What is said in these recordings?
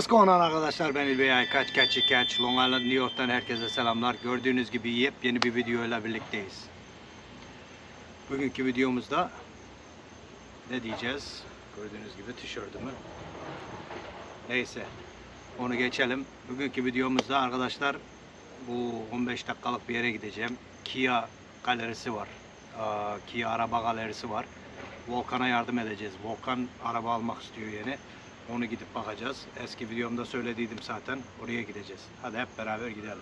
What's going on arkadaşlar ben İlbey Aykaç Kaçı Kaç Long Island New York'tan herkese selamlar. Gördüğünüz gibi yepyeni bir videoyla birlikteyiz. Bugünkü videomuzda ne diyeceğiz? Gördüğünüz gibi tişörtümü. Neyse onu geçelim. Bugünkü videomuzda arkadaşlar bu 15 dakikalık bir yere gideceğim. Kia galerisi var. Kia araba galerisi var. Volkan'a yardım edeceğiz. Volkan araba almak istiyor yeni. Onu gidip bakacağız. Eski videomda söylediydim zaten. Oraya gideceğiz. Hadi hep beraber gidelim.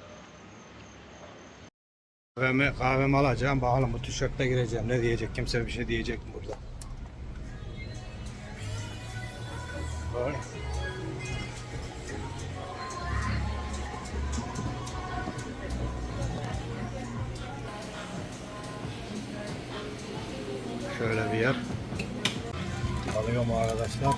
Kahvemi, kahvemi alacağım. Bakalım bu tişörtle gireceğim. Ne diyecek? Kimse bir şey diyecek mi burada? Var. Şöyle bir yer. Alıyorum arkadaşlar.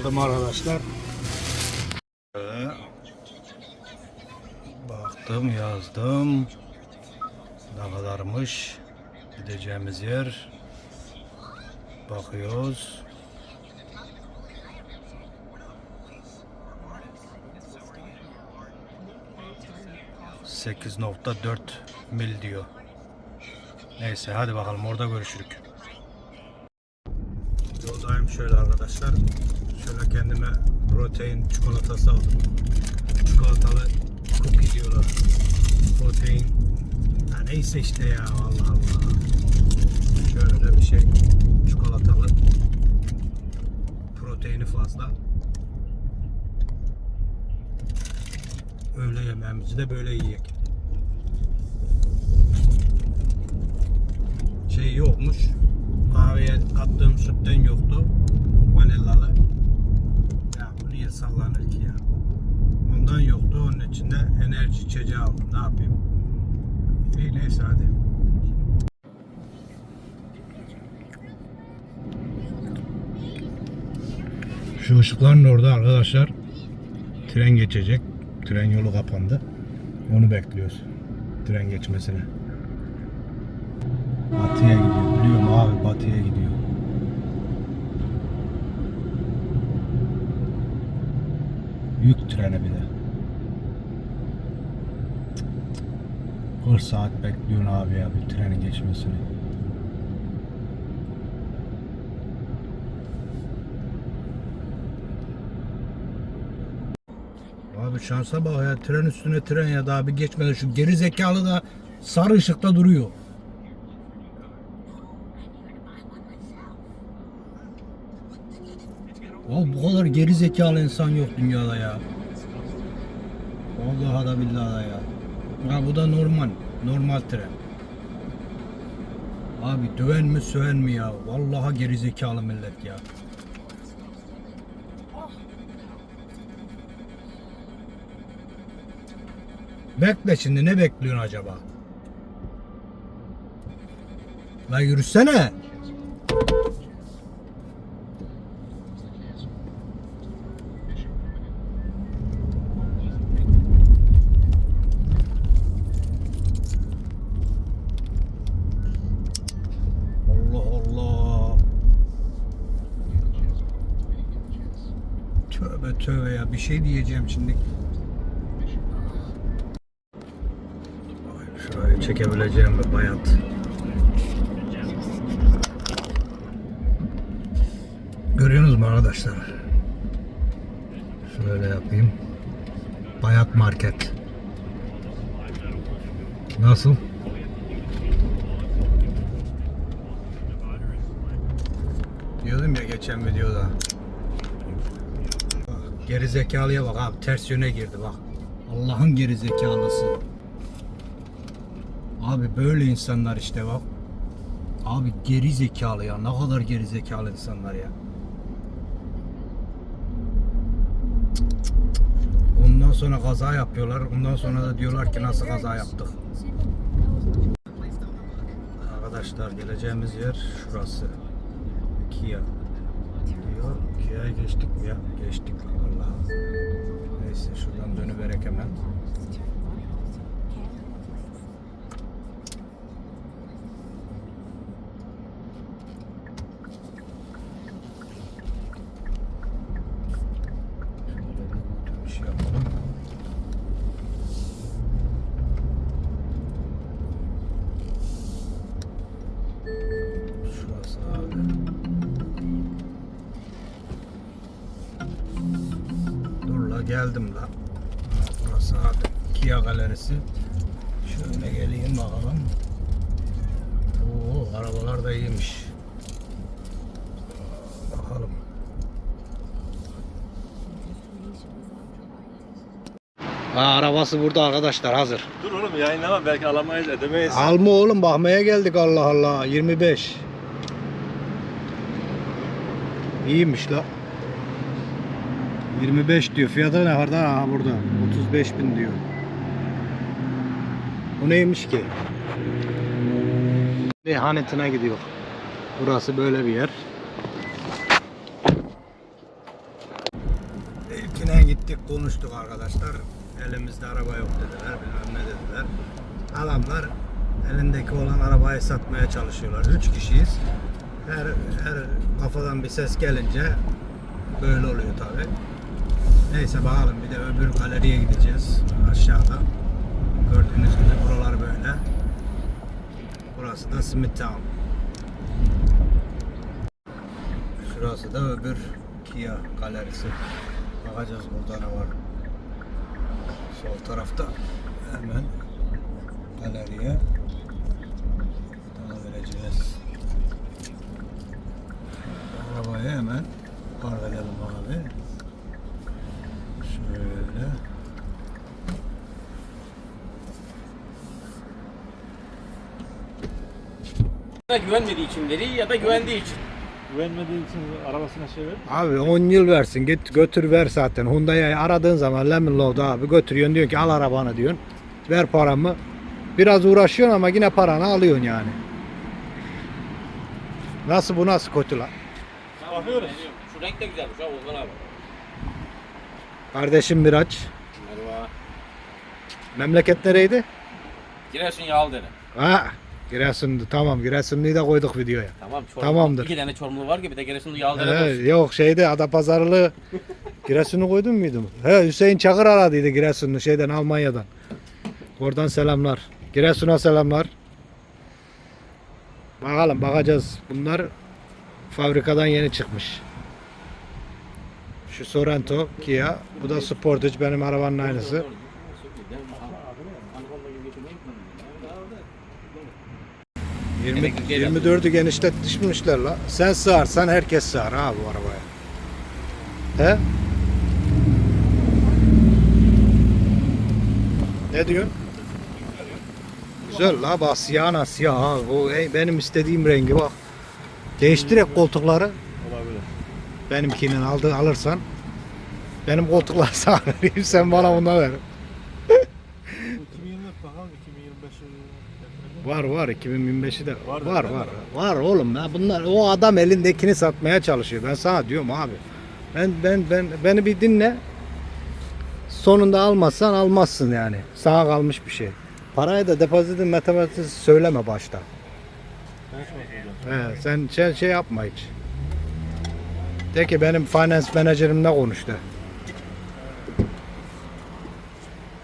Aldım arkadaşlar. Baktım yazdım. Ne kadarmış gideceğimiz yer. Bakıyoruz. ...8.4 mil diyor. Neyse hadi bakalım orada görüşürük. Yoldayım şöyle arkadaşlar. Şöyle kendime protein çikolatası aldım. Çikolatalı cookie diyorlar. Protein. Ya neyse işte ya Allah Allah. Şöyle bir şey. Çikolatalı. Proteini fazla. Öğle yemeğimizi de böyle yiyek. Şey yokmuş. Kahveye kattığım sütten yoktu. Vanillalı. Sallanır ki ya? Ondan yoktu. Onun için de enerji içeceği aldım. Ne yapayım? İyi neyse hadi. Şu ışıkların orada arkadaşlar tren geçecek. Tren yolu kapandı. Onu bekliyoruz. Tren geçmesine. Batıya gidiyor. Biliyorum abi batıya gidiyor. Yük treni bir de. 40 saat bekliyorsun abi ya bir trenin geçmesini. Abi şansa bak ya tren üstüne tren ya daha bir geçmeden şu geri zekalı da sarı ışıkta duruyor. Bu kadar geri zekalı insan yok dünyada ya. Vallahi da billahi ya. Ya bu da normal. Normal tren. Abi döven mi söven mi ya? Vallahi geri zekalı millet ya. Bekle şimdi ne bekliyorsun acaba? La yürüsene. Allah Allah. Tövbe ya bir şey diyeceğim şimdi. Şurayı çekebileceğim bir bayat. Görüyorsunuz mu arkadaşlar? Şöyle yapayım. Bayat market. Nasıl? Diyordum ya geçen videoda. Geri zekalıya bak abi ters yöne girdi bak. Allah'ın geri zekalısı. Abi böyle insanlar işte bak. Abi geri zekalı ya. Ne kadar geri zekalı insanlar ya. Ondan sonra kaza yapıyorlar. Ondan sonra da diyorlar ki nasıl kaza yaptık. Arkadaşlar geleceğimiz yer şurası. Kia. Kia'ya geçtik mi ya? Geçtik vallahi. Geldim la. Ha, Burası abi. Kia galerisi. Şöyle geleyim bakalım. Oo arabalar da iyiymiş. Bakalım. Ha, arabası burada arkadaşlar hazır. Dur oğlum yayınlama belki alamayız edemeyiz. Alma oğlum bakmaya geldik Allah Allah 25. İyiymiş la. 25 diyor. Fiyatı ne kadar? Ha burada. 35 bin diyor. Bu neymiş ki? Hanetine gidiyor. Burası böyle bir yer. İlkine gittik konuştuk arkadaşlar. Elimizde araba yok dediler. Bilmem ne dediler. Adamlar elindeki olan arabayı satmaya çalışıyorlar. Üç kişiyiz. Her, her kafadan bir ses gelince böyle oluyor tabi. Neyse bakalım bir de öbür galeriye gideceğiz aşağıda. Gördüğünüz gibi buralar böyle. Burası da Smith Town. Şurası da öbür Kia galerisi. Bakacağız burada ne var. Sol tarafta hemen galeriye daha vereceğiz. Arabayı hemen park edelim abi. Şöyle. Ya güvenmediği için veriyor ya da güvendiği için. Güvenmediği için arabasına şey ver. Abi 10 yıl versin git götür ver zaten. Hyundai'yi aradığın zaman Lemon Low'da abi götürüyorsun diyorsun ki al arabanı diyorsun. Ver paramı. Biraz uğraşıyorsun ama yine paranı alıyorsun yani. Nasıl bu nasıl kötü lan? Bakıyoruz. Şu renk de güzelmiş ha Volkan abi. Kardeşim Miraç. Merhaba. Memleket nereydi? Giresun yağlı dene. Ha Giresun'du tamam Giresunlu'yu da koyduk videoya. Tamam Çorumlu. Tamamdır. İki tane Çorumlu var ki bir de Giresunlu yağlı dene Ee, olsun. yok şeyde Adapazarlı Giresun'u koydun muydum? He Hüseyin Çakır aradıydı Giresunlu şeyden Almanya'dan. Oradan selamlar. Giresun'a selamlar. Bakalım bakacağız. Bunlar fabrikadan yeni çıkmış. Şu Sorento Kia. Bu da Sportage benim arabanın aynısı. 20, 24'ü genişletmişler la. Sen sığarsan herkes sığar ha bu arabaya. He? Ne diyorsun? Güzel la bak siyahına siyah ha. Bu ey, benim istediğim rengi bak. Değiştirek koltukları. Benimkinin aldı alırsan. Benim koltukları sana vereyim sen bana ondan ver. 2024 bakalım 2025 Var var 2025'i de Var var var. Var, oğlum ya bunlar o adam elindekini satmaya çalışıyor. Ben sana diyorum abi. Ben ben ben beni bir dinle. Sonunda almazsan almazsın yani. Sana kalmış bir şey. Parayı da depozitin matematiği söyleme başta. He, sen sen şey yapma hiç. De ki benim finance menajerimle konuştu.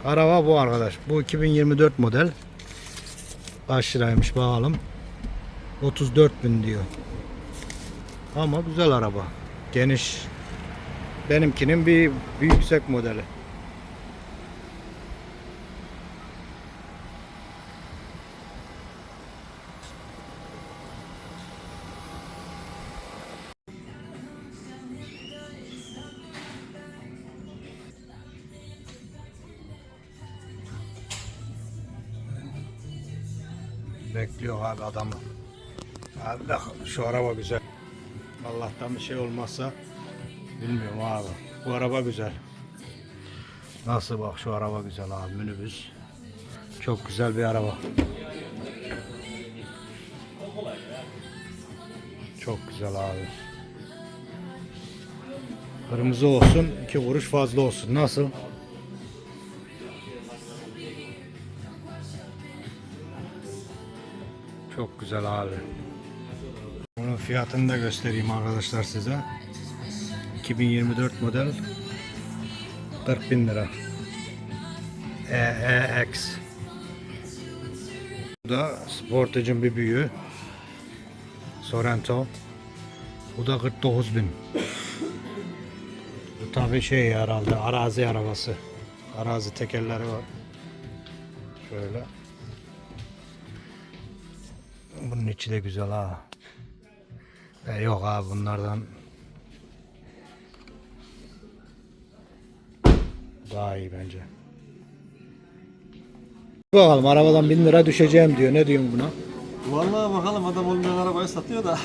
Araba bu arkadaş. Bu 2024 model. Kaç liraymış bakalım. 34 bin diyor. Ama güzel araba. Geniş. Benimkinin bir, bir yüksek modeli. Abi adamı. Abi şu araba güzel. Allah'tan bir şey olmazsa bilmiyorum abi. Bu araba güzel. Nasıl bak şu araba güzel abi minibüs. Çok güzel bir araba. Çok güzel abi. Kırmızı olsun, iki kuruş fazla olsun. Nasıl? Çok güzel abi. Bunun fiyatını da göstereyim arkadaşlar size. 2024 model 40 bin lira. EEX. Bu da Sportage'ın bir büyüğü. Sorento. Bu da 49 bin. Bu tabi şey herhalde arazi arabası. Arazi tekerleri var. Şöyle. Bunun içi de güzel ha. E yok abi bunlardan daha iyi bence. Bakalım arabadan 1000 lira düşeceğim diyor. Ne diyorsun buna? Vallahi bakalım adam olmayan arabayı satıyor da.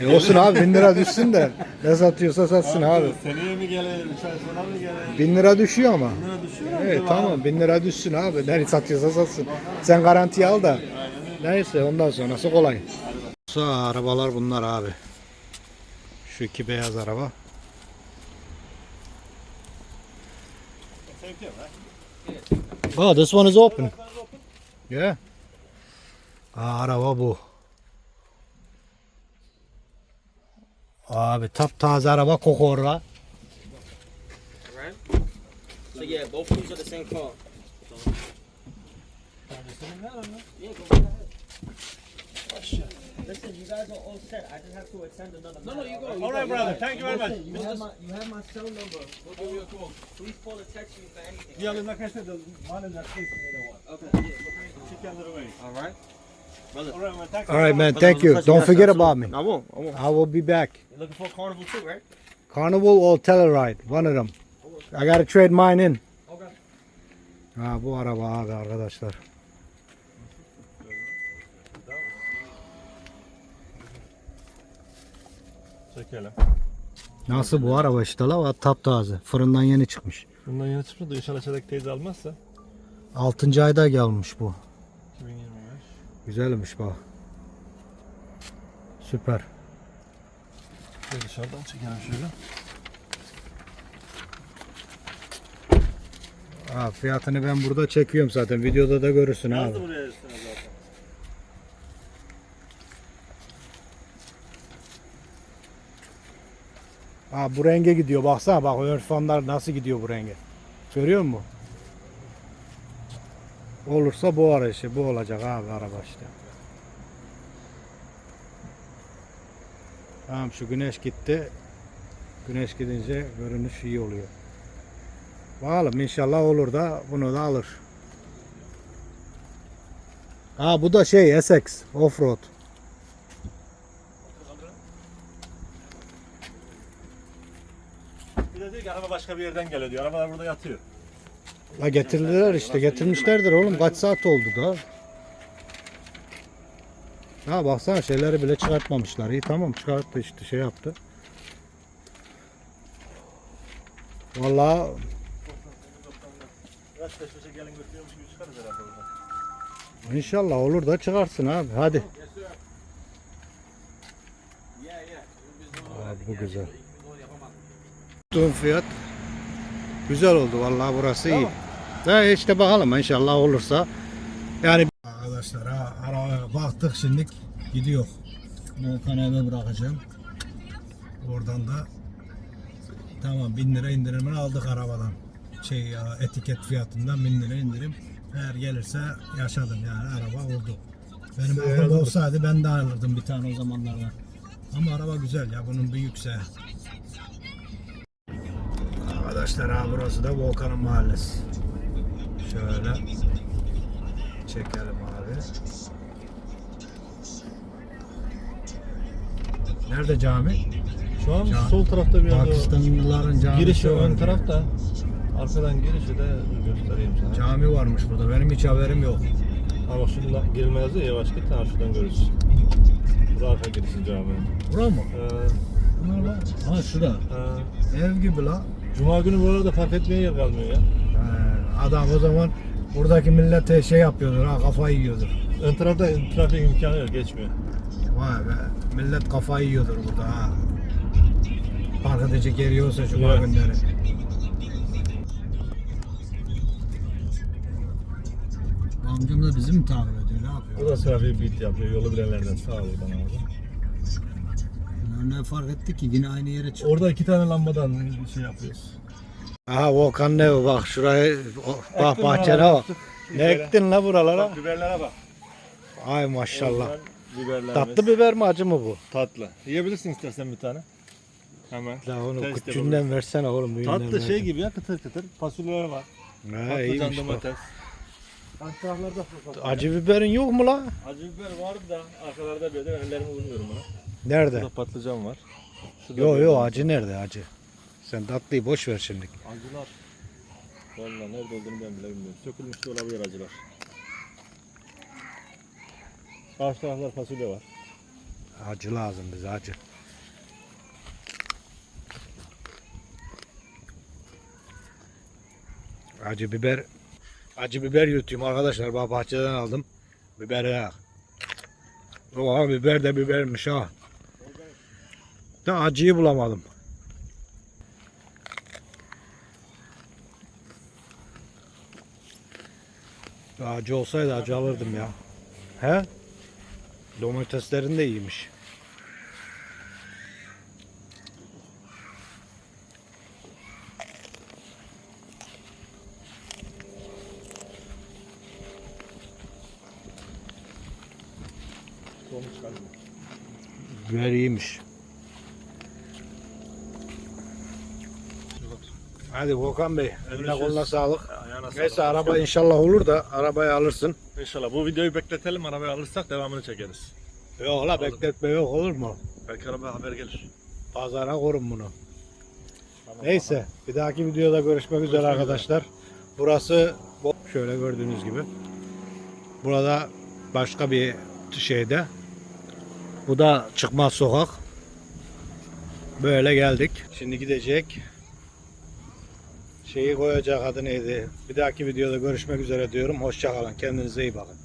E olsun abi 1000 lira düşsün de ne satıyorsa satsın abi. Seneye mi gelir, 3 ay sonra mı gelir? 1000 lira düşüyor ama. Lira düşüyor mu? Evet tamam 1000 lira düşsün abi. Ne satıyorsa satsın. Sen garantiye al da. Neyse ondan sonrası kolay. Sağ arabalar bunlar abi. Şu iki beyaz araba. Oh, this one is open. Yeah. Aa, araba bu. Abi taptaze araba kokorla. So yeah, both of these are the same car. Yeah, go ahead. Listen, you guys are all set. I just have to attend another. No, no, you go. All right, brother. Thank you very much. You have my, you have my cell number. We'll give you a call. Please call or text me for anything. Yeah, in that case, the one in that case, either one. Okay. Yeah. Can away. All right. Brother, All right, man. Thank you. All right, man. Thank you. Don't forget you about me. I won't. I won't. I will be back. You're looking for a carnival too, right? Carnival or Telluride. One of them. I gotta trade mine in. Okay. Ha bu araba abi arkadaşlar. Çekelim. Nasıl bu araba işte la taptaze. Fırından yeni çıkmış. Bundan yeni çıkmış da inşallah çeyrek teyze almazsa. 6. ayda gelmiş bu. 2025. Güzelmiş bak. Süper. Şöyle dışarıdan çekelim şöyle. Ha, fiyatını ben burada çekiyorum zaten. Videoda da görürsün abi. Yazdı buraya üstüne zaten. Ha bu renge gidiyor. Baksana bak örfanlar nasıl gidiyor bu renge. Görüyor musun? Olursa bu ara işte. Bu olacak abi araba işte. Tamam şu güneş gitti. Güneş gidince görünüş iyi oluyor. Bakalım inşallah olur da bunu da alır. Ha bu da şey Essex Offroad. Bir de diyor ki araba başka bir yerden geliyor diyor. Arabalar burada yatıyor. La getirdiler işte getirmişlerdir oğlum kaç saat oldu da. Ha baksana şeyleri bile çıkartmamışlar. İyi tamam çıkarttı işte şey yaptı. Vallahi Kaç peş peşe gelin götürüyormuş gibi çıkarız herhalde burada. inşallah olur da çıkarsın abi. Hadi. Abi bu güzel. Tuttuğum fiyat güzel oldu vallahi burası iyi. Da işte bakalım inşallah olursa. Yani arkadaşlar ha arabaya baktık şimdi gidiyor. Volkan eve bırakacağım. Oradan da tamam 1000 lira indirimini aldık arabadan. Şey etiket fiyatından 1000 lira indirim. Eğer gelirse yaşadım yani araba oldu. Benim Size yazılır. olsaydı ben de alırdım bir tane o zamanlardan. Ama araba güzel ya bunun büyükse. Arkadaşlar ha burası da Volkan'ın mahallesi. Şöyle çekelim abi. Nerede cami? Şu an Cami- sol tarafta bir yerde. Pakistanlıların camisi Girişi ön tarafta. Arkadan girişi de göstereyim sana. Cami varmış burada. Benim hiç haberim yok. Ha bak şuradan girilme yazıyor yavaş git ha şuradan görürsün. Burası arka girişi cami. Bura mı? Ee, Bura lan. Ha şurada. ha. Ev gibi la. Cuma günü buralarda fark etmeye yer kalmıyor ya. He, adam o zaman buradaki millete şey yapıyordur ha kafayı yiyordur. Ön tarafta trafik imkanı yok geçmiyor. Vay be millet kafayı yiyordur burada ha. Park edecek yeri yoksa şu Evet. günleri. Amcam da bizi mi takip ediyor ne yapıyor? O da trafiği bit yapıyor yolu bilenlerden sağ ol oradan abi. Ne fark etti ki yine aynı yere çıktı. Orada iki tane lambadan şey yapıyoruz. Aha Volkan ne bak şuraya bak Ektim bahçene bak. Ne bibere. ektin la buralara? Bak biberlere bak. Ay maşallah. Biberlerimiz. Tatlı biber mi acı mı bu? Tatlı. Yiyebilirsin istersen bir tane. Hemen. La onu Test küçüğünden versene oğlum. büyüğünden Tatlı şey versene. gibi ya kıtır kıtır. Fasulyeler var. Ha, Patlıcan iyiymiş bak. domates. Fasulye. Acı biberin yok mu la? Acı biber vardı da arkalarda bir de ben ellerimi vurmuyorum buna. Nerede? Burada patlıcan var. Şurada Yo yo acı nerede acı? Sen tatlıyı boş ver şimdi. Acılar. Vallahi nerede olduğunu ben bile bilmiyorum. Sökülmüş de olabilir acılar. Karşı taraflar fasulye var. Acı lazım bize acı. Acı biber acı biber yutuyorum arkadaşlar. Bak bahçeden aldım. Biber ya. Oha biber de bibermiş ha. Da acıyı bulamadım. Acı olsaydı acı alırdım ya. He? Domateslerin de iyiymiş. Biber iyiymiş. Hadi Volkan Bey, eline Görüşürüz. koluna sağlık. Ayağına Neyse sağlık. araba inşallah olur da arabayı alırsın. İnşallah bu videoyu bekletelim arabayı alırsak devamını çekeriz. Yok la bekletme yok olur mu? Belki araba haber gelir. Pazara korun bunu. Tamam, Neyse bir dahaki videoda görüşmek üzere üzere. arkadaşlar. Burası bu- şöyle gördüğünüz gibi. Burada başka bir şeyde. Bu da çıkmaz sokak. Böyle geldik. Şimdi gidecek. Şeyi koyacak adı neydi? Bir dahaki videoda görüşmek üzere diyorum. Hoşçakalın. Kendinize iyi bakın.